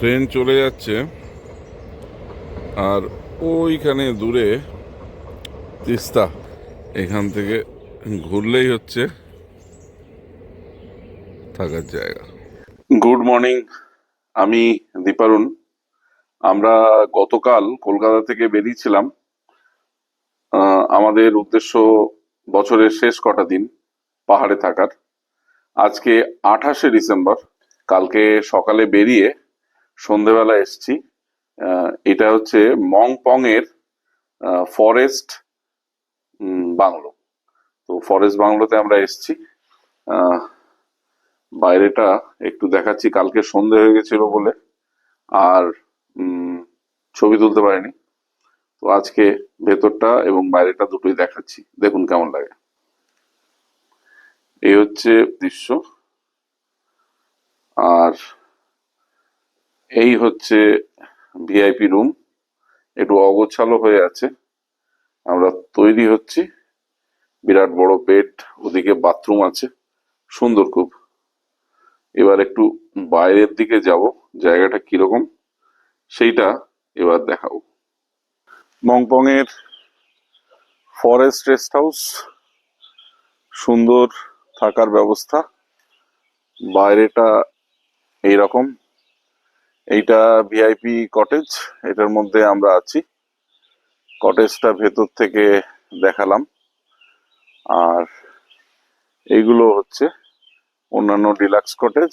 Train চলে যাচ্ছে। আর ওইখানে দূরে তিস্তা, এখান থেকে ঘুরলেই হচ্ছে থাকার জায়গা। গুড মর্নিং আমি দীপারুণ। আমরা গতকাল কলকাতা থেকে বেরিয়েছিলাম। আমাদের উদ্দেশ্য বছরের শেষ কটা দিন পাহাড়ে থাকার। আজকে আঠাশে ডিসেম্বর, কালকে সকালে বেরিয়ে সন্ধেবেলা এসছি। এটা হচ্ছে মংপং এর ফরেস্ট বাংলো। তো ফরেস্ট বাংলোতে আমরা এসছি। বাইরেটা একটু দেখাচ্ছি। কালকে সন্ধে হয়ে গেছিল বলে। আর ছবি তুলতে পারিনি। তো আজকে ভেতরটা এবং বাইরেটা দুটোই দেখাচ্ছি। দেখুন কেমন লাগে। এই হচ্ছে দৃশ্য। আর এই হচ্ছে ভিআইপি রুম একটু অগোছালো হয়ে আছে। আমরা তৈরি হচ্ছি। বিরাট বড় বেড ওদিকে বাথরুম আছে। সুন্দর খুব। এবার একটু বাইরের দিকে যাব, জায়গাটা কীরকম সেইটা এবার দেখাবো। মংপং এর ফরেস্ট রেস্ট হাউস সুন্দর থাকার ব্যবস্থা। বাইরেটা এইরকম। এইটা ভিআইপি কটেজ এটার মধ্যে আমরা আছি। কটেজটা ভেতর থেকে দেখালাম। আর এইগুলো হচ্ছে অন্যান্য ডিলাক্স কটেজ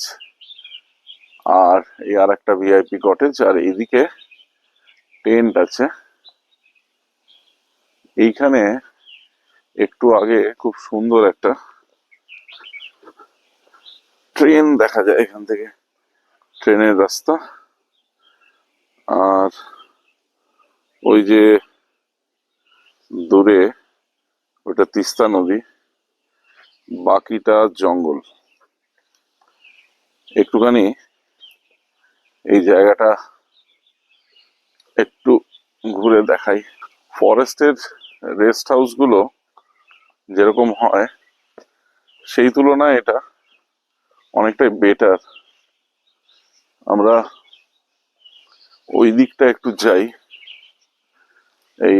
আর এই আর একটা ভিআইপি কটেজ আর এদিকে টেন্ট আছে। এইখানে একটু আগে খুব সুন্দর একটা ট্রেন দেখা যায় এখান থেকে। ট্রেনের রাস্তা। আর ওই যে দূরে ওটা তিস্তা নদী, বাকিটা জঙ্গল। একটুখানি এই জায়গাটা একটু ঘুরে দেখাই। ফরেস্টের রেস্ট হাউসগুলো যেরকম হয়, সেই তুলনায় এটা অনেকটাই বেটার। আমরা ওই দিকটা একটু যাই। এই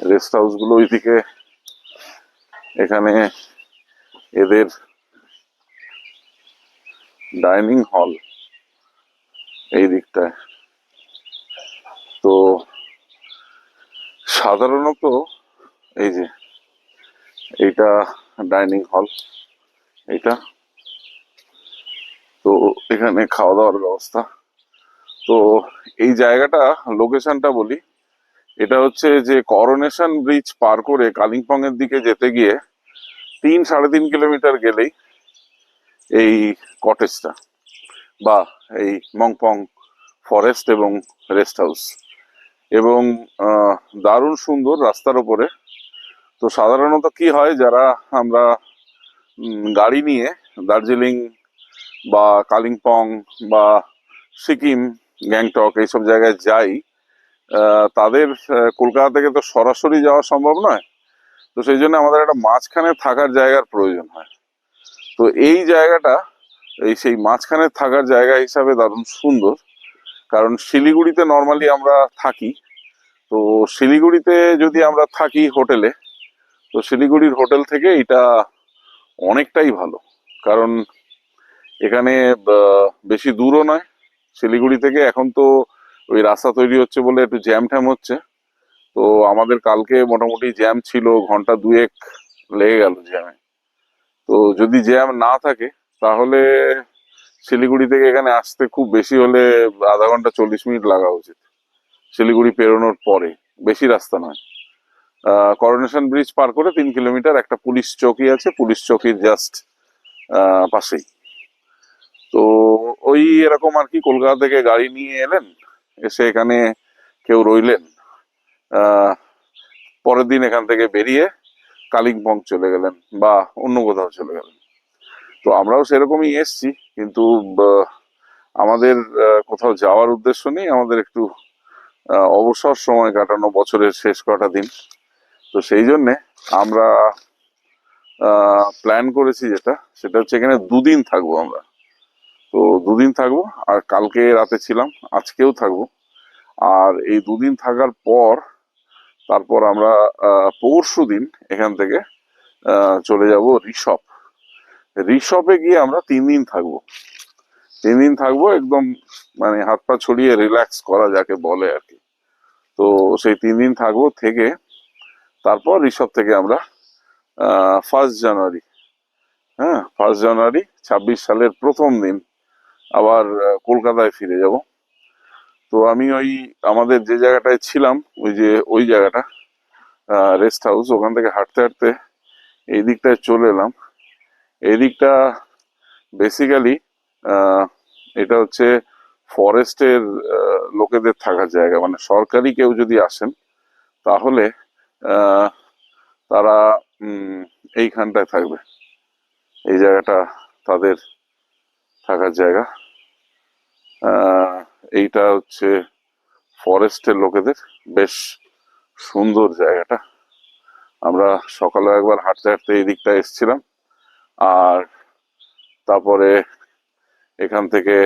রেস্ট হাউসগুলো ওইদিকে। এখানে এদের ডাইনিং হল এই দিকটায়। তো সাধারণত এই যে এইটা ডাইনিং হল এটা তো এখানে খাওয়া দাওয়ার ব্যবস্থা। তো এই জায়গাটা লোকেশনটা বলি, এটা হচ্ছে যে করোনেশন ব্রিজ পার করে কালিম্পং এর দিকে যেতে গিয়ে তিন সাড়ে তিন কিলোমিটার গেলেই এই কটেজটা বা এই মংপং ফরেস্ট এবং রেস্ট হাউস এবং দারুণ সুন্দর রাস্তার ওপরে তো সাধারণত কি হয়, যারা আমরা গাড়ি নিয়ে দার্জিলিং বা কালিম্পং বা সিকিম গ্যাংটক এইসব জায়গায় যাই তাদের কলকাতা থেকে তো সরাসরি যাওয়া সম্ভব নয়। তো সেই জন্য আমাদের একটা মাঝখানে থাকার জায়গার প্রয়োজন হয়। তো এই জায়গাটা, এই সেই মাঝখানে থাকার জায়গা হিসাবে দারুণ সুন্দর। কারণ শিলিগুড়িতে নর্মালি আমরা থাকি। তো শিলিগুড়িতে যদি আমরা থাকি হোটেলে, তো শিলিগুড়ির হোটেল থেকে এটা অনেকটাই ভালো। কারণ এখানে বেশি দূরও নয়। শিলিগুড়ি থেকে এখন তো ওই রাস্তা তৈরি হচ্ছে বলে একটু জ্যাম ট্যাম হচ্ছে। তো আমাদের কালকে মোটামুটি জ্যাম ছিল, ঘণ্টা দুয়েক লেগে গেল জ্যামে তো যদি জ্যাম না থাকে, তাহলে শিলিগুড়ি থেকে এখানে আসতে খুব বেশি হলে আধা ঘণ্টা চল্লিশ মিনিট লাগা উচিত। শিলিগুড়ি পেরোনোর পরে, বেশি রাস্তা নয়। করোনেশন ব্রিজ পার করে তিন কিলোমিটার একটা পুলিশ চৌকি আছে, পুলিশ চৌকির জাস্ট পাশেই। তো ওই এরকম আর কি কলকাতা থেকে গাড়ি নিয়ে এলেন, এসে এখানে কেউ রইলেন। পরের দিন এখান থেকে বেরিয়ে কালিম্পং চলে গেলেন বা অন্য কোথাও চলে গেলেন। তো আমরাও সেরকমই এসছি, কিন্তু আমাদের কোথাও যাওয়ার উদ্দেশ্য নেই। আমাদের একটু অবসর সময় কাটানো বছরের শেষ কটা দিন। তো সেই জন্যে আমরা প্ল্যান করেছি যেটা, সেটা হচ্ছে এখানে দুদিন থাকব আমরা। তো দুদিন থাকব, আর কালকে রাতে ছিলাম, আজকেও থাকব। আর এই দুদিন থাকার পর, তারপর আমরা পরশু দিন এখান থেকে চলে যাব ঋষভ ঋষভে গিয়ে আমরা তিন দিন থাকব। তিন দিন থাকব একদম মানে হাত পা ছড়িয়ে রিল্যাক্স করা যাকে বলে আর কি। তো সেই তিন দিন থাকব থেকে, তারপর ঋষভ থেকে আমরা ফার্স্ট জানুয়ারি হ্যাঁ ফার্স্ট জানুয়ারি ছাব্বিশ সালের প্রথম দিন আবার কলকাতায় ফিরে যাব। তো আমি ওই আমাদের যে জায়গাটায় ছিলাম, ওই যে, ওই জায়গাটা রেস্ট হাউস ওখান থেকে হাঁটতে হাঁটতে এই দিকটায় চলে এলাম। এই দিকটা বেসিক্যালি এটা হচ্ছে ফরেস্টের লোকেদের থাকার জায়গা। মানে সরকারি কেউ যদি আসেন, তাহলে তারা এইখানটায় থাকবে। এই জায়গাটা তাদের থাকার জায়গা। এইটা হচ্ছে ফরেস্টের লোকেদের বেশ সুন্দর জায়গাটা। আমরা সকালে একবার হাঁটতে হাঁটতে এই দিকটা এসেছিলাম। আর তারপরে এখান থেকে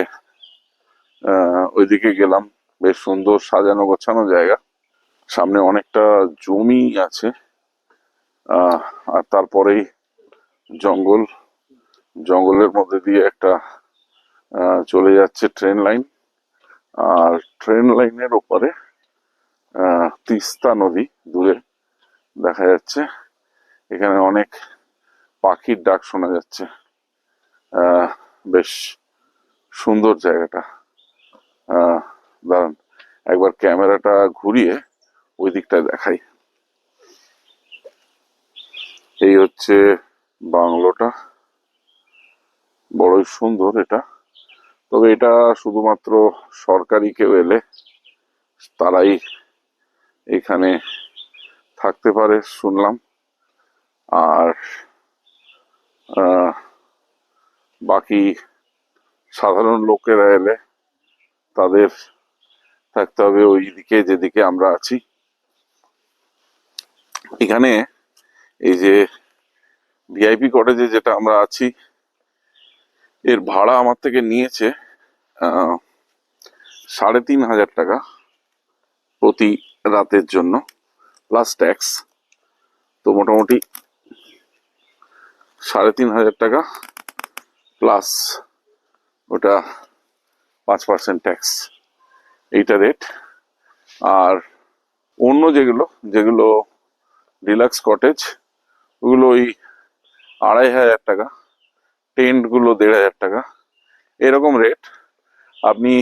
ওইদিকে গেলাম। বেশ সুন্দর সাজানো গোছানো জায়গা। সামনে অনেকটা জমি আছে। আর তারপরেই জঙ্গল। জঙ্গলের মধ্যে দিয়ে একটা চলে যাচ্ছে ট্রেন লাইন আর ট্রেন লাইনের ওপারে তিস্তা নদী দূরে দেখা যাচ্ছে। এখানে অনেক পাখির ডাক শোনা যাচ্ছে। বেশ সুন্দর জায়গাটা। দাঁড়ান, একবার ক্যামেরাটা ঘুরিয়ে ওই দিকটায় দেখাই। এই হচ্ছে বাংলোটা। বড়ই সুন্দর এটা। তবে এটা শুধুমাত্র সরকারি কেউ এলে তারাই এখানে থাকতে পারে, শুনলাম। আর বাকি সাধারণ লোকেরা এলে তাদের থাকতে হবে ওই দিকে যেদিকে আমরা আছি। এখানে এই যে ভিআইপি কটেজে যেটা আমরা আছি এর ভাড়া আমার থেকে নিয়েছে সাড়ে তিন হাজার টাকা প্রতি রাতের জন্য প্লাস ট্যাক্স তো মোটামুটি সাড়ে তিন হাজার টাকা প্লাস ওটা পাঁচ পার্সেন্ট ট্যাক্স এইটা রেট আর অন্য যেগুলো যেগুলো ডিলাক্স কটেজ ওগুলো ওই আড়াই হাজার টাকা। টেন্টগুলো দেড় হাজার টাকা। এরকম রেট আপনি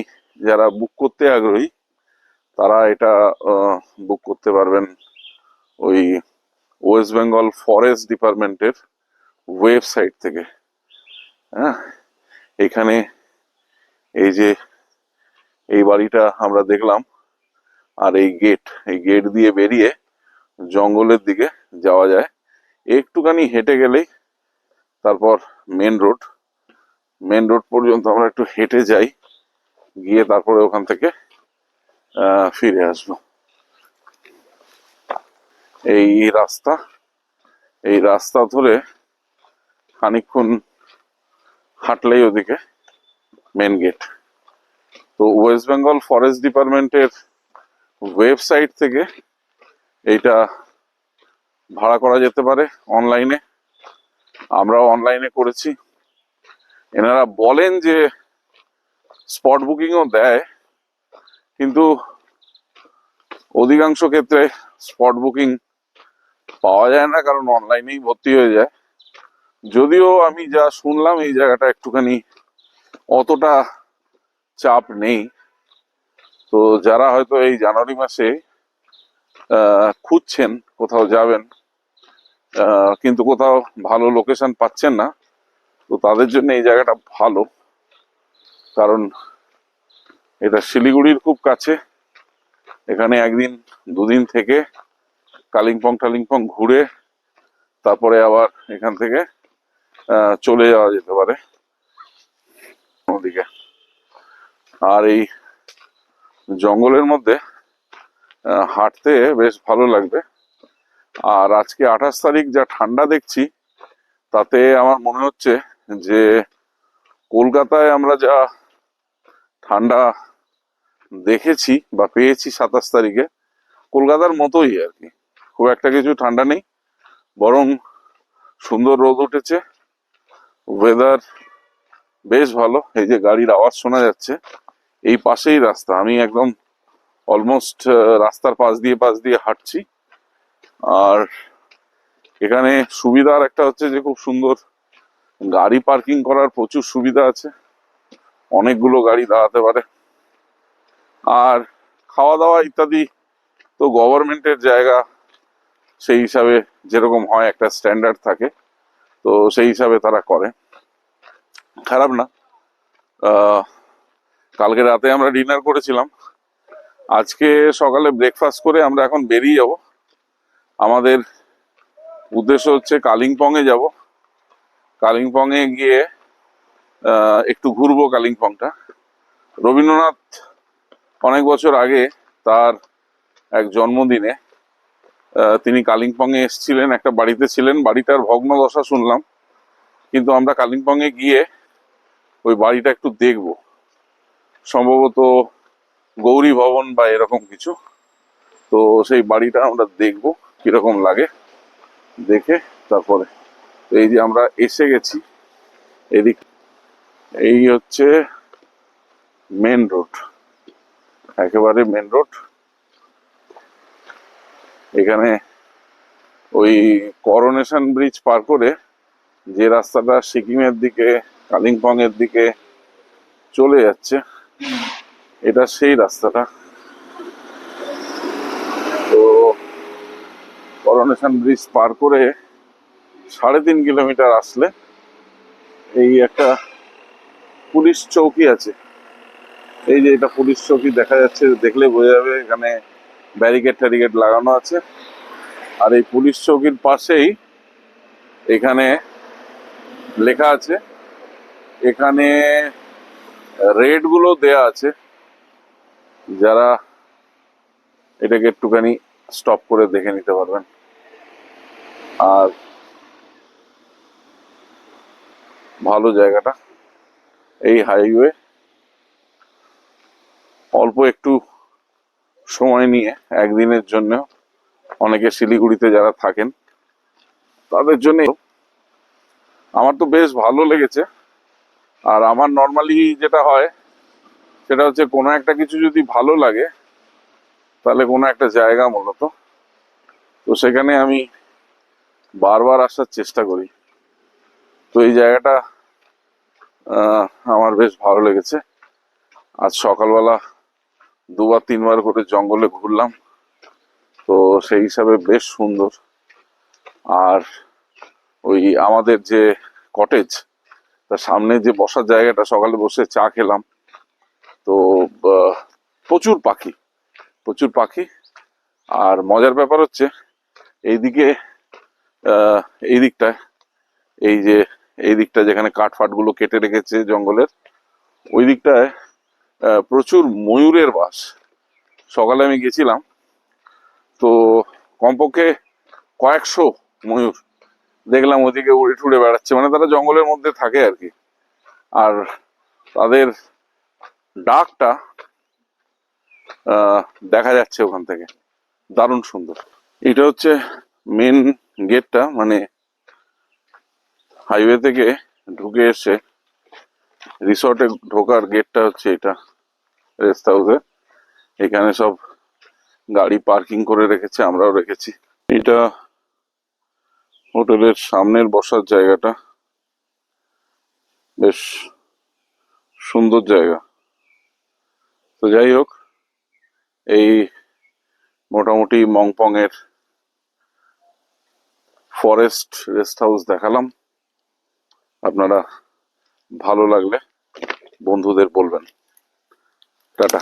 যারা বুক করতে আগ্রহী, তারা এটা বুক করতে পারবেন ওই ওয়েস্ট বেঙ্গল ফরেস্ট ডিপার্টমেন্টের ওয়েবসাইট থেকে। হ্যাঁ? এখানে এই যে, এই বাড়িটা আমরা দেখলাম আর এই গেট এই গেট দিয়ে বেরিয়ে জঙ্গলের দিকে যাওয়া যায়। একটুখানি হেঁটে গেলেই তারপর মেন রোড মেন রোড পর্যন্ত আমরা একটু হেঁটে যাই, গিয়ে তারপরে ওখান থেকে ফিরে আসব। এই রাস্তা এই রাস্তা ধরে খানিকক্ষণ হাঁটলেই ওদিকে মেন গেট তো ওয়েস্ট বেঙ্গল ফরেস্ট ডিপার্টমেন্টের ওয়েবসাইট থেকে এইটা ভাড়া করা যেতে পারে অনলাইনে আমরাও অনলাইনে করেছি। এনারা বলেন যে স্পট বুকিংও দেয়, কিন্তু অধিকাংশ ক্ষেত্রে স্পট বুকিং পাওয়া যায় না, কারণ অনলাইনেই ভর্তি হয়ে যায়। যদিও আমি যা শুনলাম, এই জায়গাটা একটুখানি অতটা চাপ নেই। তো যারা হয়তো এই জানুয়ারি মাসে খুঁজছেন, কোথাও যাবেন কিন্তু কোথাও ভালো লোকেশন পাচ্ছেন না। তো তাদের জন্য এই জায়গাটা ভালো। কারণ এটা শিলিগুড়ির খুব কাছে। এখানে একদিন, দুদিন থেকে কালিম্পং টালিম্পং ঘুরে তারপরে আবার এখান থেকে চলে যাওয়া যেতে পারে। ওদিকে। আর এই জঙ্গলের মধ্যে হাঁটতে বেশ ভালো লাগবে। আর আজকে আঠাশ তারিখ যা ঠান্ডা দেখছি, তাতে আমার মনে হচ্ছে যে কলকাতায় আমরা যা ঠান্ডা দেখেছি বা পেয়েছি সাতাশ তারিখে, কলকাতার মতোই আর কি। খুব একটা কিছু ঠান্ডা নেই, বরং সুন্দর রোদ উঠেছে ওয়েদার বেশ ভালো, এই যে গাড়ির আওয়াজ শোনা যাচ্ছে, এই পাশেই রাস্তা। আমি একদম অলমোস্ট রাস্তার পাশ দিয়ে পাশ দিয়ে হাঁটছি। আর এখানে সুবিধার একটা হচ্ছে যে খুব সুন্দর গাড়ি পার্কিং করার প্রচুর সুবিধা আছে। অনেকগুলো গাড়ি দাঁড়াতে পারে। আর খাওয়া দাওয়া ইত্যাদি তো গভর্নমেন্টের জায়গা, সেই হিসাবে যেরকম হয় একটা স্ট্যান্ডার্ড থাকে, তো সেই হিসাবে তারা করে। খারাপ না। কালকে রাতে আমরা ডিনার করেছিলাম। আজকে সকালে ব্রেকফাস্ট করে আমরা এখন বেরিয়ে যাব। আমাদের উদ্দেশ্য হচ্ছে কালিম্পং এ যাব। এ গিয়ে একটু ঘুরবো কালিম্পংটা। রবীন্দ্রনাথ অনেক বছর আগে তার এক জন্মদিনে তিনি কালিম্পং এ এসেছিলেন, একটা বাড়িতে ছিলেন। বাড়িটার ভগ্নদশা শুনলাম, কিন্তু আমরা কালিম্পং এ গিয়ে ওই বাড়িটা একটু দেখব। সম্ভবত গৌরী ভবন বা এরকম কিছু। তো সেই বাড়িটা আমরা দেখব। কীরকম লাগে, দেখে তারপরে। এই যে আমরা এসে গেছি, এদিক। এই হচ্ছে মেন রোড একেবারে মেন রোড এখানে ওই করোনেশন ব্রিজ পার করে যে রাস্তাটা সিকিমের দিকে কালিম্পং এর দিকে চলে যাচ্ছে, এটা সেই রাস্তাটা তো করোনেশন ব্রিজ পার করে সাড়ে তিন কিলোমিটার আসলে এই একটা পুলিশ চৌকি আছে। এই যে এটা পুলিশ চৌকি দেখা যাচ্ছে, দেখলে বোঝা যাবে এখানে ব্যারিকেড ট্যারিকেড লাগানো আছে। আর এই পুলিশ চৌকির পাশেই এখানে লেখা আছে, এখানে রেটগুলো দেয়া আছে। যারা এটাকে একটুখানি স্টপ করে দেখে নিতে পারবেন। আর ভালো জায়গাটা এই হাইওয়ে অল্প একটু সময় নিয়ে একদিনের জন্য অনেকে শিলিগুড়িতে যারা থাকেন, তাদের জন্য আমার তো বেশ ভালো লেগেছে। আর আমার নর্মালি যেটা হয়, সেটা হচ্ছে কোনো একটা কিছু যদি ভালো লাগে, তাহলে কোনো একটা জায়গা মূলত। তো সেখানে আমি বারবার আসার চেষ্টা করি। তো এই জায়গাটা আমার বেশ ভালো লেগেছে। আজ সকালবেলা দুবার, তিনবার করে জঙ্গলে ঘুরলাম। তো সেই হিসাবে বেশ সুন্দর। আর ওই আমাদের যে কটেজ তার সামনে যে বসার জায়গাটা, সকালে বসে চা খেলাম। তো প্রচুর পাখি প্রচুর পাখি। আর মজার ব্যাপার হচ্ছে, এইদিকে এই দিকটায়, এই যে, এই দিকটা যেখানে কাঠ ফাটগুলো কেটে রেখেছে জঙ্গলের, ওই দিকটায় প্রচুর ময়ূরের বাস। সকালে আমি গেছিলাম, তো কমপক্ষে কয়েকশো ময়ূর দেখলাম ওদিকে উড়ে টুড়ে বেড়াচ্ছে মানে তারা জঙ্গলের মধ্যে থাকে আর কি। আর তাদের ডাকটা দেখা যাচ্ছে ওখান থেকে। দারুণ সুন্দর। এটা হচ্ছে মেন গেটটা মানে হাইওয়ে থেকে ঢুকে এসে রিসর্টে ঢোকার গেটটা হচ্ছে এটা রেস্ট হাউসে এখানে সব গাড়ি পার্কিং করে রেখেছে, আমরাও রেখেছি। এটা হোটেলের সামনের বসার জায়গাটা। বেশ সুন্দর জায়গা। তো যাই হোক, এই মোটামুটি মংপং এর ফরেস্ট রেস্ট হাউস দেখালাম। আপনারা ভালো লাগলে বন্ধুদের বলবেন। টাটা।